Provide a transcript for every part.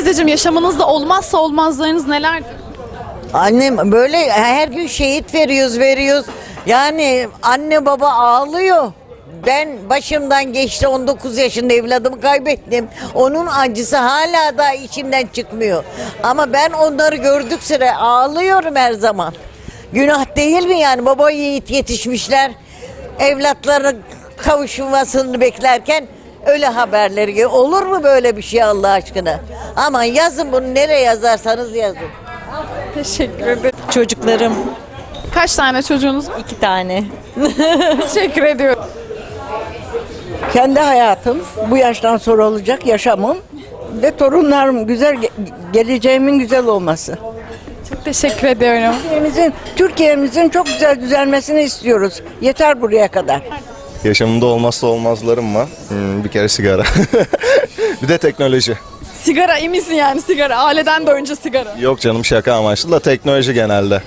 Teyzeciğim yaşamınızda olmazsa olmazlarınız nelerdir? Annem böyle her gün şehit veriyoruz veriyoruz. Yani anne baba ağlıyor. Ben başımdan geçti 19 yaşında evladımı kaybettim. Onun acısı hala da içimden çıkmıyor. Ama ben onları gördük sıra ağlıyorum her zaman. Günah değil mi yani baba yiğit yetişmişler. Evlatların kavuşmasını beklerken öyle haberleri geliyor. Olur mu böyle bir şey Allah aşkına? Ama yazın bunu nereye yazarsanız yazın. Teşekkür ederim. Çocuklarım Kaç tane çocuğunuz var? iki tane. Teşekkür ediyorum. Kendi hayatım bu yaştan sonra olacak yaşamım ve torunlarım güzel ge- geleceğimin güzel olması. Çok teşekkür ediyorum. Türkiye'mizin Türkiye'mizin çok güzel düzelmesini istiyoruz. Yeter buraya kadar. Yaşamımda olmazsa olmazlarım var. Hmm, bir kere sigara. bir de teknoloji. Sigara iyi misin yani sigara? Aileden de önce sigara. Yok canım şaka amaçlı da teknoloji genelde.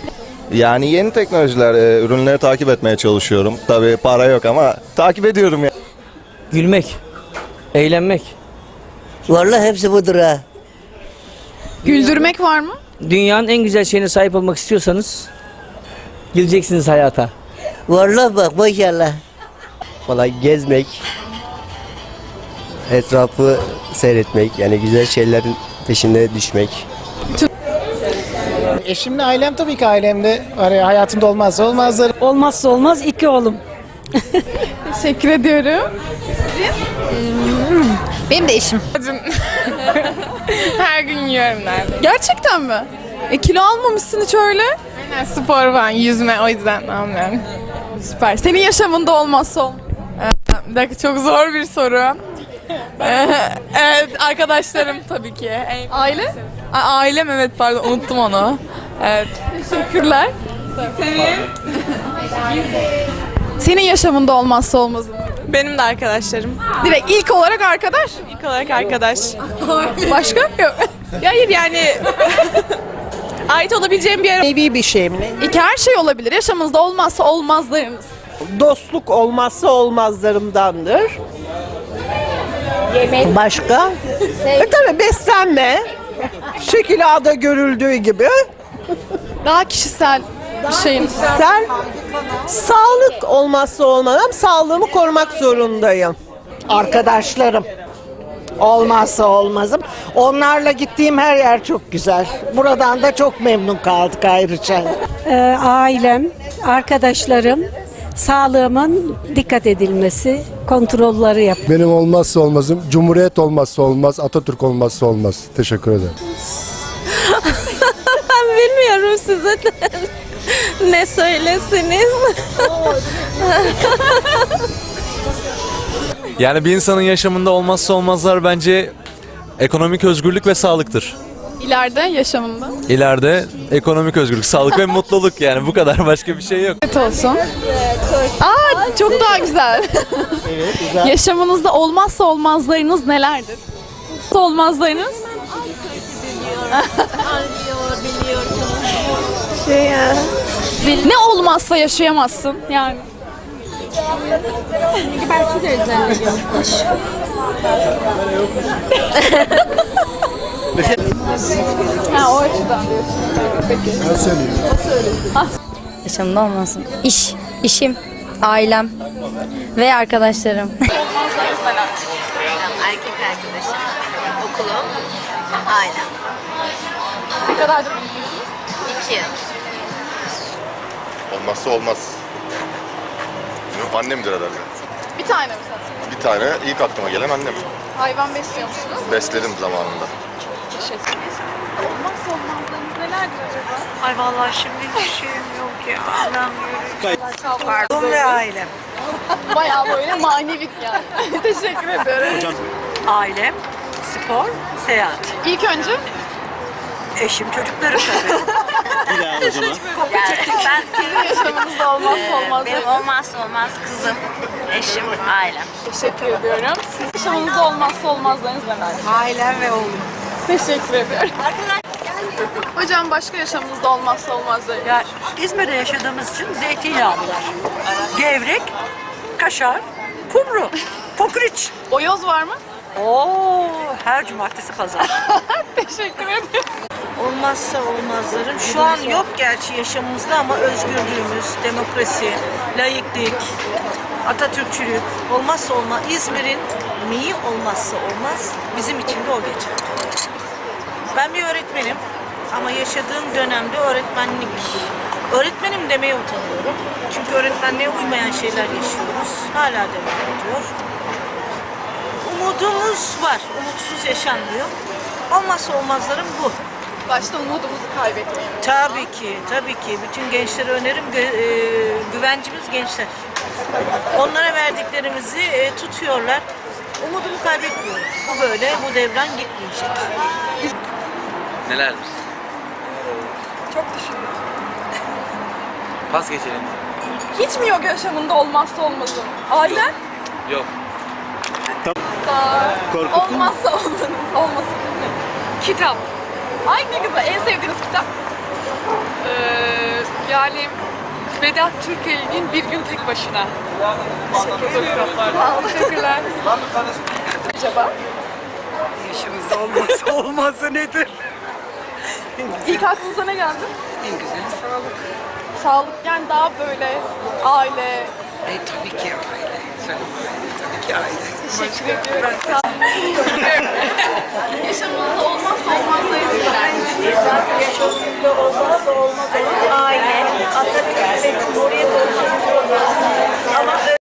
Yani yeni teknolojiler, e, ürünleri takip etmeye çalışıyorum. Tabii para yok ama takip ediyorum ya. Gülmek, eğlenmek. Vallahi hepsi budur ha. Güldürmek var mı? Dünyanın en güzel şeyine sahip olmak istiyorsanız gireceksiniz hayata. Vallahi bak maşallah. Vallahi gezmek, etrafı seyretmek, yani güzel şeylerin peşine düşmek. Eşimle ailem tabii ki ailemde araya hayatımda olmazsa olmazlar. Olmazsa olmaz iki oğlum. Teşekkür ediyorum. Benim de eşim. Her gün yiyorum neredeyse. Gerçekten mi? E kilo almamışsın hiç öyle. Yani spor falan, yüzme o yüzden almıyorum. Süper. Senin yaşamında olmazsa olmaz. Bir dakika çok zor bir soru. Ee, evet arkadaşlarım tabii ki. En- Aile? A- Ailem evet pardon unuttum onu. Evet. Teşekkürler. Senin yaşamında olmazsa olmazın. Benim de arkadaşlarım. Direkt ilk olarak arkadaş. İlk olarak arkadaş. Başka? Yok. Ya Hayır yani ait olabileceğim bir yer Nevi bir şey mi? İki her şey olabilir. Yaşamınızda olmazsa olmazlarınız. Dostluk olmazsa olmazlarımdandır. Yemek. Başka? E tabii beslenme. Şekil A'da görüldüğü gibi. Daha kişisel bir şeyin. Sen sağlık olmazsa olmazım. Sağlığımı korumak zorundayım. Arkadaşlarım. Olmazsa olmazım. Onlarla gittiğim her yer çok güzel. Buradan da çok memnun kaldık ayrıca. Ee, ailem, arkadaşlarım, sağlığımın dikkat edilmesi, kontrolleri yap. Benim olmazsa olmazım, Cumhuriyet olmazsa olmaz, Atatürk olmazsa olmaz. Teşekkür ederim. bilmiyorum size ne söylesiniz. Yani bir insanın yaşamında olmazsa olmazlar bence ekonomik özgürlük ve sağlıktır. İleride yaşamında. İleride ekonomik özgürlük, sağlık ve mutluluk yani bu kadar başka bir şey yok. Evet olsun. Aa çok daha güzel. Yaşamınızda olmazsa olmazlarınız nelerdir? Olmazlarınız? Ne olmazsa yaşayamazsın yani. ha o açıdan diyorsun. Peki. Ben söyleyeyim. Yaşamda olmasın. İş, işim, ailem ve arkadaşlarım. Erkek arkadaşım, okulum, ailem. Ne kadardır İki yıl. Olmazsa olmaz. Annemdir herhalde. Bir tane mi satın? Bir tane ilk aklıma gelen annem. Hayvan besliyor musunuz? Besledim zamanında. Teşekkür olmazlarınız nelerdir acaba? Ay vallahi şimdi bir şeyim yok ya. Anlamıyorum. Pardon ve ailem. Bayağı böyle manevi yani. Teşekkür ederim. Ailem, spor, seyahat. İlk önce Eşim, çocuklarım tabii. Bir daha o zaman. ben sizin yaşamınızda olmazsa olmaz. benim olmazsa olmaz kızım, eşim, ailem. Teşekkür ediyorum. Sizin yaşamınızda olmazsa olmazlarınız nelerdir? Ailem ve oğlum. Teşekkür ediyorum. Hocam başka yaşamınızda olmazsa olmazlarınız. Ya İzmir'de yaşadığımız için zeytinyağlılar. Gevrek, kaşar, kumru, kokoreç. Boyoz var mı? Oo, her cumartesi pazar. Teşekkür ederim. Olmazsa olmazlarım. Şu an yok gerçi yaşamımızda ama özgürlüğümüz, demokrasi, laiklik, Atatürkçülük olmazsa olmaz. İzmir'in neyi olmazsa olmaz bizim için de o geçer. Ben bir öğretmenim ama yaşadığım dönemde öğretmenlik, öğretmenim demeye utanıyorum. Çünkü öğretmenliğe uymayan şeyler yaşıyoruz. Hala devam ediyor. Umudumuz var. Umutsuz yaşanmıyor. Olmazsa olmazlarım bu. Başta umudumuzu kaybetmeyin. Tabii ki, tabii ki. Bütün gençlere önerim, gü- e, güvencimiz gençler. Onlara verdiklerimizi e, tutuyorlar. Umudumu kaybetmiyorum. Bu böyle, bu devran gitmeyecek. Nelerdir? Çok düşündüm. Pas geçelim. Hiç mi yok yaşamında olmazsa olmazın? Ailen? Yok. Olmazsa olmanız, olmasın. Kitap. Ay ne güzel. En sevdiğiniz kitap? Ee, yani Vedat Türkeli'nin Bir Gün Tek Başına. Sağ olun. Teşekkürler. Acaba? Yaşımızda olmazsa olmazı nedir? İlk aklınıza ne geldi? En güzeli sağlık. Sağlık yani daha böyle aile. E, tabii ki aile. Canım. Tabii ki aile. Teşekkür ediyorum. Yaşamımızda olmazsa olmazlarız. Zaten yaşamımda olmazsa olmaz olan aile. Atatürk ve Cumhuriyet olmazsa olmaz. Ama